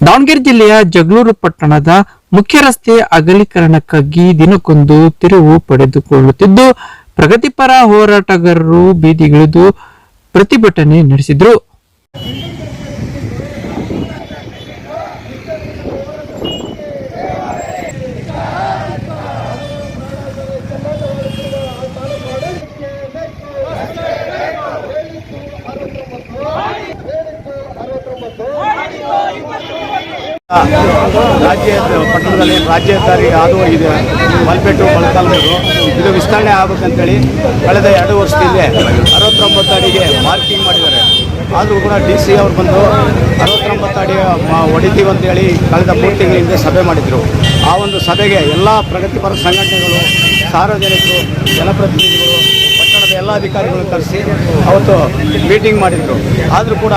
ದಾವಣಗೆರೆ ಜಿಲ್ಲೆಯ ಜಗಳೂರು ಪಟ್ಟಣದ ಮುಖ್ಯ ರಸ್ತೆ ಅಗಲೀಕರಣಕ್ಕಾಗಿ ದಿನಕ್ಕೊಂದು ತಿರುವು ಪಡೆದುಕೊಳ್ಳುತ್ತಿದ್ದು ಪ್ರಗತಿಪರ ಹೋರಾಟಗಾರರು ಬೀದಿಗಿಳಿದು ಪ್ರತಿಭಟನೆ ನಡೆಸಿದ್ರು. ರಾಜ್ಯ ಪಟ್ಟಣದಲ್ಲಿ ರಾಜ್ಯ ಹೆದ್ದಾರಿ ಹಾದು ಹೋಗಿದೆ ಮಲ್ಪೆಟ್ಟು ಮೊಳಕಾಲ್ಮೂರು ಇದು ವಿಸ್ತರಣೆ ಆಗ್ಬೇಕಂತೇಳಿ ಕಳೆದ ಎರಡು ವರ್ಷದಿಂದ ಅರವತ್ತೊಂಬತ್ತು ಅಡಿಗೆ ಮಾರ್ಕಿಂಗ್ ಮಾಡಿದ್ದಾರೆ. ಆದರೂ ಕೂಡ ಡಿ ಸಿ ಅವರು ಬಂದು ಅರವತ್ತೊಂಬತ್ತು ಅಡಿ ಹೊಡಿತೀವಿ ಅಂತೇಳಿ ಕಳೆದ ಮೂರು ತಿಂಗಳ ಹಿಂದೆ ಸಭೆ ಮಾಡಿದರು. ಆ ಒಂದು ಸಭೆಗೆ ಎಲ್ಲ ಪ್ರಗತಿಪರ ಸಂಘಟನೆಗಳು, ಸಾರ್ವಜನಿಕರು, ಜನಪ್ರತಿನಿಧಿಗಳು, ಪಟ್ಟಣದ ಎಲ್ಲ ಅಧಿಕಾರಿಗಳನ್ನು ಕರೆಸಿ ಅವತ್ತು ಮೀಟಿಂಗ್ ಮಾಡಿದರು. ಆದರೂ ಕೂಡ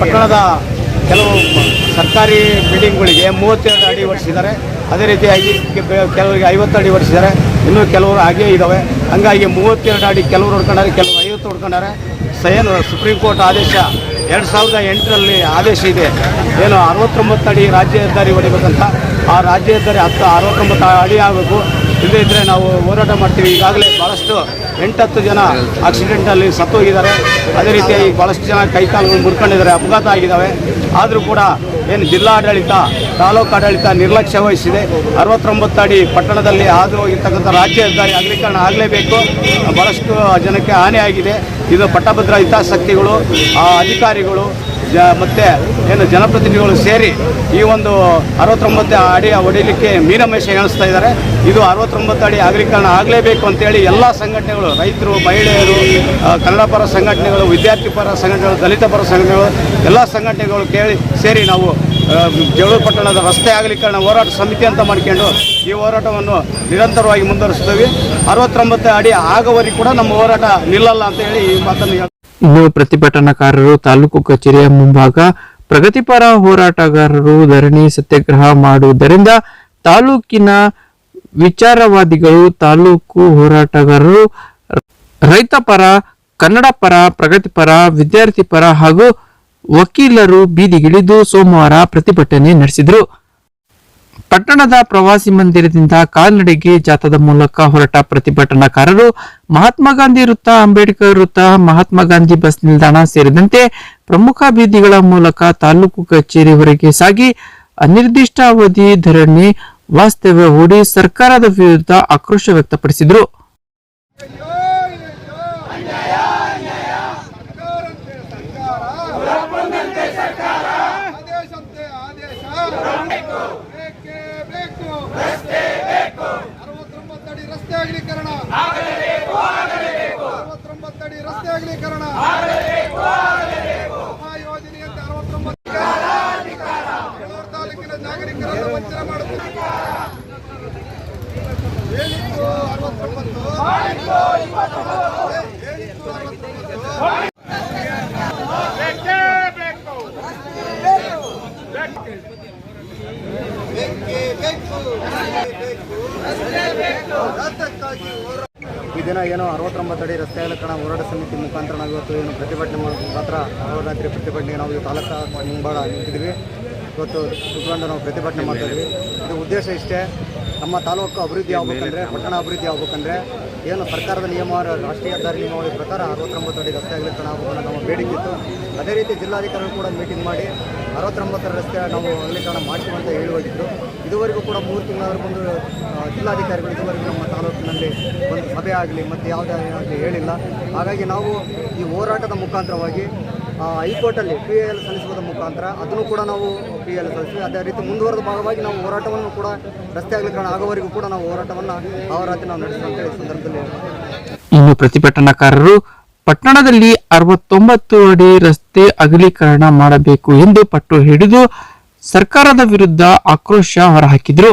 ಪಟ್ಟಣದ ಕೆಲವು ಸರ್ಕಾರಿ ಬಿಲ್ಡಿಂಗ್ಗಳಿಗೆ ಮೂವತ್ತೆರಡು ಅಡಿ ಹೊಡಿಸಿದ್ದಾರೆ ಅದೇ ರೀತಿಯಾಗಿ ಕೆಲವರಿಗೆ ಐವತ್ತು ಅಡಿ ಹೊಡಿಸಿದ್ದಾರೆ ಇನ್ನೂ ಕೆಲವರು ಹಾಗೇ ಇದ್ದಾವೆ ಹಂಗಾಗಿ ಮೂವತ್ತೆರಡು ಅಡಿ ಕೆಲವರು ಹೊಡ್ಕೊಂಡಾರೆ, ಕೆಲವರು ಐವತ್ತು ಹೊಡ್ಕೊಂಡಾರೆ. ಸೈನ್ ಸುಪ್ರೀಂ ಕೋರ್ಟ್ ಆದೇಶ ಎರಡು ಸಾವಿರದ ಎಂಟರಲ್ಲಿ ಆದೇಶ ಇದೆ. ಏನು ಅರವತ್ತೊಂಬತ್ತು ಅಡಿ ರಾಜ್ಯ ಹೆದ್ದಾರಿ ಹೊಡಿಬೇಕಂತ. ಆ ರಾಜ್ಯ ಹೆದ್ದಾರಿ ಹತ್ತು ಅರವತ್ತೊಂಬತ್ತು ಅಡಿ ಆಗಬೇಕು. ಇಲ್ಲದೇ ಇದ್ದರೆ ನಾವು ಹೋರಾಟ ಮಾಡ್ತೀವಿ. ಈಗಾಗಲೇ ಭಾಳಷ್ಟು ಎಂಟತ್ತು ಜನ ಆಕ್ಸಿಡೆಂಟಲ್ಲಿ ಸತ್ತೋಗಿದ್ದಾರೆ. ಅದೇ ರೀತಿಯಾಗಿ ಭಾಳಷ್ಟು ಜನ ಕೈಕಾಲುಗಳು ಮುರ್ಕೊಂಡಿದ್ದಾರೆ. ಅಪಘಾತ ಆಗಿದ್ದಾವೆ. ಆದರೂ ಕೂಡ ಏನು ಜಿಲ್ಲಾಡಳಿತ, ತಾಲೂಕು ಆಡಳಿತ ನಿರ್ಲಕ್ಷ್ಯ ವಹಿಸಿದೆ. ಅರವತ್ತೊಂಬತ್ತು ಅಡಿ ಪಟ್ಟಣದಲ್ಲಿ ಹಾದು ಹೋಗಿರ್ತಕ್ಕಂಥ ರಾಜ್ಯ ಹೆದ್ದಾರಿ ಅಗಲೀಕರಣ ಆಗಲೇಬೇಕು. ಭಾಳಷ್ಟು ಜನಕ್ಕೆ ಹಾನಿಯಾಗಿದೆ. ಇದು ಪಟ್ಟಭದ್ರ ಹಿತಾಸಕ್ತಿಗಳು ಅಧಿಕಾರಿಗಳು ಜ ಮತ್ತು ಏನು ಜನಪ್ರತಿನಿಧಿಗಳು ಸೇರಿ ಈ ಒಂದು ಅರವತ್ತೊಂಬತ್ತು ಅಡಿ ಹೊಡಿಲಿಕ್ಕೆ ಮೀನಮೇಷ ಎಣಿಸ್ತಾ ಇದ್ದಾರೆ ಇದು ಅರವತ್ತೊಂಬತ್ತು ಅಡಿ ಅಗಲೀಕರಣ ಆಗಲೇಬೇಕು ಅಂತೇಳಿ ಎಲ್ಲ ಸಂಘಟನೆಗಳು, ರೈತರು, ಮಹಿಳೆಯರು ಕನ್ನಡ ಪರ ಸಂಘಟನೆಗಳು, ವಿದ್ಯಾರ್ಥಿ ಪರ ಸಂಘಟನೆಗಳು, ದಲಿತ ಪರ ಸಂಘಟನೆಗಳು, ಎಲ್ಲ ಸಂಘಟನೆಗಳು ಕೇಳಿ ಸೇರಿ ನಾವು ಜಗಳೂರು ಪಟ್ಟಣದ ರಸ್ತೆ ಅಗಲೀಕರಣ ಹೋರಾಟ ಸಮಿತಿ ಅಂತ ಮಾಡ್ಕೊಂಡು ಈ ಹೋರಾಟವನ್ನು ನಿರಂತರವಾಗಿ ಮುಂದುವರಿಸ್ತೀವಿ ಅರವತ್ತೊಂಬತ್ತು ಅಡಿ ಆಗೋವರೆಗೂ ಕೂಡ ನಮ್ಮ ಹೋರಾಟ ನಿಲ್ಲಲ್ಲ ಅಂತ ಹೇಳಿ ಈ ಮಾತನ್ನು. ಇನ್ನು ಪ್ರತಿಭಟನಾಕಾರರು ತಾಲೂಕು ಕಚೇರಿಯ ಮುಂಭಾಗ ಪ್ರಗತಿಪರ ಹೋರಾಟಗಾರರು ಧರಣಿ ಸತ್ಯಾಗ್ರಹ ಮಾಡುವುದರಿಂದ ತಾಲೂಕಿನ ವಿಚಾರವಾದಿಗಳು, ತಾಲೂಕು ಹೋರಾಟಗಾರರು, ರೈತ ಪರ, ಕನ್ನಡ ಪರ ಪ್ರಗತಿಪರ ವಿದ್ಯಾರ್ಥಿ ಪರ ಹಾಗೂ ವಕೀಲರು ಬೀದಿಗಿಳಿದು ಸೋಮವಾರ ಪ್ರತಿಭಟನೆ ನಡೆಸಿದರು. ಪಟ್ಟಣದ ಪ್ರವಾಸಿ ಮಂದಿರದಿಂದ ಕಾಲ್ನಡಿಗೆ ಜಾಥಾದ ಮೂಲಕ ಹೊರಟ ಪ್ರತಿಭಟನಾಕಾರರು ಮಹಾತ್ಮ ಗಾಂಧಿ ವೃತ್ತ, ಅಂಬೇಡ್ಕರ್ ವೃತ್ತ, ಮಹಾತ್ಮ ಗಾಂಧಿ ಬಸ್ ನಿಲ್ದಾಣ ಸೇರಿದಂತೆ ಪ್ರಮುಖ ಬೀದಿಗಳ ಮೂಲಕ ತಾಲೂಕು ಕಚೇರಿವರೆಗೆ ಸಾಗಿ ಅನಿರ್ದಿಷ್ಟಾವಧಿ ಧರಣಿ ವಾಸ್ತವ್ಯ ಹೂಡಿ ಸರ್ಕಾರದ ವಿರುದ್ಧ ಆಕ್ರೋಶ ವ್ಯಕ್ತಪಡಿಸಿದರು ಆದೇಶಂತೆ ಆದೇಶ ಬೇಕೇ ಬೇಕು ಅರವತ್ತೊಂಬತ್ತು ಅಡಿ ರಸ್ತೆ ಅಗಲೀಕರಣ ಅರವತ್ತೊಂಬತ್ತು ಅಡಿ ರಸ್ತೆ ಅಗಲೀಕರಣ ಮಹಾಯೋಜನೆಯಂತೆ ಅರವತ್ತೊಂಬತ್ತು ಬೆಳೂರು ತಾಲೂಕಿನ ನಾಗರಿಕರನ್ನು ವಂಚನೆ ಮಾಡುತ್ತದೆ ಹೇಳಿದ್ದು ಅರವತ್ತೊಂಬತ್ತು. ಹೇಳಿದ್ದು ಅರವತ್ತೊಂಬತ್ತು ಈ ದಿನ ಏನು ಅರವತ್ತೊಂಬತ್ತು ಅಡಿ ರಸ್ತೆ ಅಗಲೀಕರಣ ಹೋರಾಟ ಸಮಿತಿ ಮುಖಾಂತರ ನಾವು ಇವತ್ತು ಏನು ಪ್ರತಿಭಟನೆ ಮಾತ್ರ ಅಹೋರಾತ್ರಿ ಪ್ರತಿಭಟನೆಗೆ ನಾವು ಇವತ್ತು ತಾಲೂಕಾ ಮುಂಬಾಡ ನಿಂತಿದ್ವಿ. ಇವತ್ತು ಕುತ್ಕೊಂಡು ನಾವು ಪ್ರತಿಭಟನೆ ಮಾಡ್ತಾ ಇದ್ವಿ. ಇದು ಉದ್ದೇಶ ಇಷ್ಟೇ. ನಮ್ಮ ತಾಲೂಕು ಅಭಿವೃದ್ಧಿ ಆಗ್ಬೇಕಂದ್ರೆ ಪಟ್ಟಣ ಅಭಿವೃದ್ಧಿ ಆಗ್ಬೇಕಂದ್ರೆ ಏನು ಸರ್ಕಾರದ ನಿಯಮ ರಾಷ್ಟ್ರೀಯ ಹೆದ್ದಾರಿ ನಿಯಮಾವಳಿ ಪ್ರಕಾರ ಅರವತ್ತೊಂಬತ್ತು ಅಡಿ ರಸ್ತೆ ಆಗಲಿಕ್ಕೆ ನಾವು ನಮ್ಮ ಬೇಡಿಕೆ ಇತ್ತು ಅದೇ ರೀತಿ ಜಿಲ್ಲಾಧಿಕಾರಿಗಳು ಕೂಡ ಮೀಟಿಂಗ್ ಮಾಡಿ ಅರವತ್ತೊಂಬತ್ತರ ರಸ್ತೆ ನಾವು ಅಗಲೀಕರಣ ಮಾಡ್ತೀವಿ ಅಂತ ಹೇಳಿ ಹೋಗಿದ್ರು. ಇದುವರೆಗೂ ಕೂಡ ಮೂರು ತಿಂಗಳಾದ್ರೂ ಬಂದು ಜಿಲ್ಲಾಧಿಕಾರಿಗಳು ಇದುವರೆಗೂ ನಮ್ಮ ತಾಲೂಕಿನಲ್ಲಿ ಒಂದು ಸಭೆ ಆಗಲಿ ಮತ್ತು ಯಾವುದೇ ಆಗಲಿ ಹೇಳಿಲ್ಲ. ಹಾಗಾಗಿ ನಾವು ಈ ಹೋರಾಟದ ಮುಖಾಂತರವಾಗಿ ಹೈಕೋರ್ಟಲ್ಲಿ ಪಿ ಎಲ್ ಸಲ್ಲಿಸುವುದರ ಮುಖಾಂತರ ಅದನ್ನು ಕೂಡ ನಾವು ಪಿ ಎಲ್ ಸಲ್ಲಿಸಿ, ಅದೇ ರೀತಿ ಮುಂದುವರೆದ ಭಾಗವಾಗಿ ನಾವು ಹೋರಾಟವನ್ನು ಕೂಡ ರಸ್ತೆ ಅಗಲೀಕರಣ ಆಗೋವರೆಗೂ ಕೂಡ ನಾವು ಹೋರಾಟವನ್ನು ಅವರಾತಿ ನಾವು ಈ ಸಂದರ್ಭದಲ್ಲಿ ಇನ್ನು ಪ್ರತಿಭಟನಾಕಾರರು ಪಟ್ಟಣದಲ್ಲಿ ಅರವತ್ತೊಂಬತ್ತು ಅಡಿ ರಸ್ತೆ ಅಗಲೀಕರಣ ಮಾಡಬೇಕು ಎಂದು ಪಟ್ಟು ಹಿಡಿದು ಸರ್ಕಾರದ ವಿರುದ್ಧ ಆಕ್ರೋಶ ಹೊರಹಾಕಿದರು.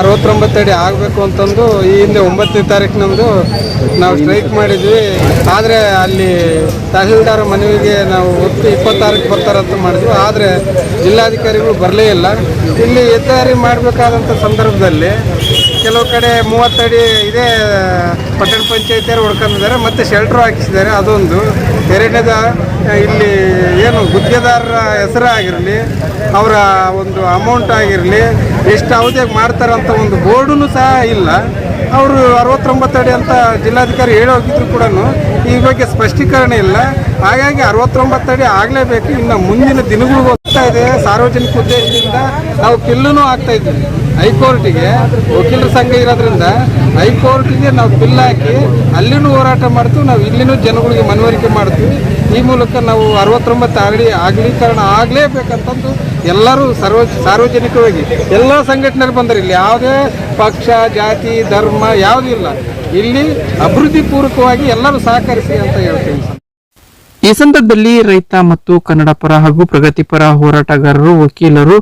ಅರವತ್ತೊಂಬತ್ತು ಅಡಿ ಆಗಬೇಕು ಅಂತಂದು ಈ ಹಿಂದೆ ಒಂಬತ್ತನೇ ತಾರೀಕು ನಮ್ಮದು ನಾವು ಸ್ಟ್ರೈಕ್ ಮಾಡಿದ್ವಿ. ಆದರೆ ಅಲ್ಲಿ ತಹಸೀಲ್ದಾರ ಮನವಿಗೆ ನಾವು ಒಟ್ಟು ಇಪ್ಪತ್ತಾರಕ್ಕೆ ಬರ್ತಾರಂತ ಮಾಡಿದ್ವಿ. ಆದರೆ ಜಿಲ್ಲಾಧಿಕಾರಿಗಳು ಬರಲೇ ಇಲ್ಲ. ಇಲ್ಲಿ ಹೆದ್ದಾರಿ ಮಾಡಬೇಕಾದಂಥ ಸಂದರ್ಭದಲ್ಲಿ ಕೆಲವು ಕಡೆ ಮೂವತ್ತಡಿ ಇದೇ ಪಟ್ಟಣ ಪಂಚಾಯತಿಯವರು ಹೊಡ್ಕೊಂಡಿದ್ದಾರೆ, ಮತ್ತು ಶೆಲ್ಟ್ರ್ ಹಾಕಿಸಿದ್ದಾರೆ. ಅದೊಂದು. ಎರಡನೇದ, ಇಲ್ಲಿ ಏನು ಗುತ್ತಿಗೆದಾರರ ಹೆಸರಾಗಿರಲಿ, ಅವರ ಒಂದು ಅಮೌಂಟ್ ಆಗಿರಲಿ ಎಷ್ಟು ಅವಧಿಯಾಗಿ ಮಾಡ್ತಾರಂತ ಒಂದು ಬೋರ್ಡೂ ಸಹ ಇಲ್ಲ. ಅವರು ಅರವತ್ತೊಂಬತ್ತು ಅಡಿ ಅಂತ ಜಿಲ್ಲಾಧಿಕಾರಿ ಹೇಳೋಗಿದ್ರು ಕೂಡ ಈ ಬಗ್ಗೆ ಸ್ಪಷ್ಟೀಕರಣ ಇಲ್ಲ. ಹಾಗಾಗಿ ಅರವತ್ತೊಂಬತ್ತು ಅಡಿ ಆಗಲೇಬೇಕು. ಇನ್ನು ಮುಂದಿನ ದಿನಗಳು ಹೋಗ್ತಾ ಇದೆ. ಸಾರ್ವಜನಿಕ ಉದ್ದೇಶದಿಂದ ನಾವು ಪಿಲ್ಲೂ ಆಗ್ತಾ ಇದ್ವಿ ಹೈಕೋರ್ಟಿಗೆ ವಕೀಲರ ಸಂಘ ಇರೋದ್ರಿಂದ ಹೈಕೋರ್ಟಿಗೆ ನಾವು ಪಿಲ್ ಹಾಕಿ ಅಲ್ಲಿನೂ ಹೋರಾಟ ಮಾಡ್ತೀವಿ. ನಾವು ಇಲ್ಲಿನೂ ಜನಗಳಿಗೆ ಮನವರಿಕೆ ಮಾಡ್ತೀವಿ. ಈ ಮೂಲಕ ನಾವು ಅರವತ್ತೊಂಬತ್ತು ಆಗಲಿ ಆಗಲೀಕರಣ ಆಗಲೇಬೇಕಂತಂದು ಎಲ್ಲರೂ ಸರ್ವ ಸಾರ್ವಜನಿಕವಾಗಿ ಎಲ್ಲ ಸಂಘಟನೆಗಳು ಬಂದರೆ. ಇಲ್ಲಿ ಯಾವುದೇ ಪಕ್ಷ, ಜಾತಿ, ಧರ್ಮ ಯಾವುದೂ ಇಲ್ಲ. ಇಲ್ಲಿ ಅಭಿವೃದ್ಧಿ ಪೂರ್ವಕವಾಗಿ ಎಲ್ಲರೂ ಸಹಕರಿಸಿ ಅಂತ ಹೇಳ್ತೀನಿ. ಈ ಸಂದರ್ಭದಲ್ಲಿ ರೈತ ಮತ್ತು ಕನ್ನಡ ಪರ ಹಾಗೂ ಪ್ರಗತಿಪರ ಹೋರಾಟಗಾರರು, ವಕೀಲರು,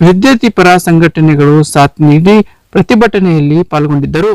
ವಿದ್ಯಾರ್ಥಿ ಪರ ಸಂಘಟನೆಗಳು ಸಾಥ್ ನೀಡಿ ಪ್ರತಿಭಟನೆಯಲ್ಲಿ ಪಾಲ್ಗೊಂಡಿದ್ದರು.